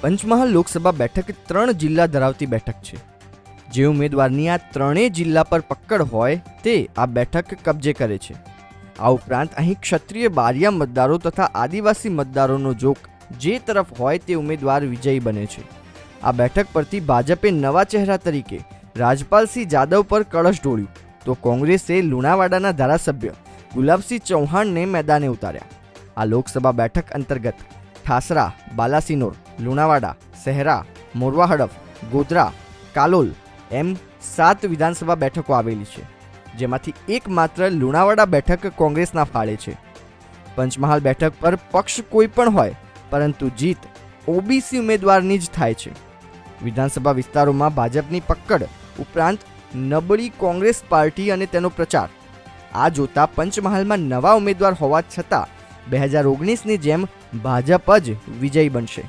પંચમહાલ લોકસભા બેઠક ત્રણ જિલ્લા ધરાવતી બેઠક છે. જે ઉમેદવારની આ ત્રણેય જિલ્લા પર પકડ હોય તે આ બેઠક કબજે કરે છે. આ ઉપરાંત અહીં ક્ષત્રિય બારિયા મતદારો તથા આદિવાસી મતદારોનો જોક જે તરફ હોય તે ઉમેદવાર વિજયી બને છે. આ બેઠક પરથી ભાજપે નવા ચહેરા તરીકે રાજપાલસિંહ જાદવ પર કળશ ઢોળ્યું. તો કોંગ્રેસે લુણાવાડાના ધારાસભ્ય ગુલાબસિંહ ચૌહાણને મેદાને ઉતાર્યા. આ લોકસભા બેઠક અંતર્ગત ઠાસરા, બાલાસિનોર લુણાવાડા શહેરા મોરવા હડફ, ગોધરા, કાલોલ એમ સાત વિધાનસભા બેઠકો આવેલી છે, જેમાંથી એકમાત્ર લુણાવાડા બેઠક કોંગ્રેસના ફાળે છે. પંચમહાલ બેઠક પર પક્ષ કોઈ પણ હોય, પરંતુ જીત ઓબીસી ઉમેદવારની જ થાય છે. વિધાનસભા વિસ્તારોમાં ભાજપની પકડ ઉપરાંત નબળી કોંગ્રેસ પાર્ટી અને તેનો પ્રચાર. આ જોતા પંચમહાલમાં નવા ઉમેદવાર હોવા છતાં બે હજાર ઓગણીસની જેમ ભાજપ જ વિજયી બનશે.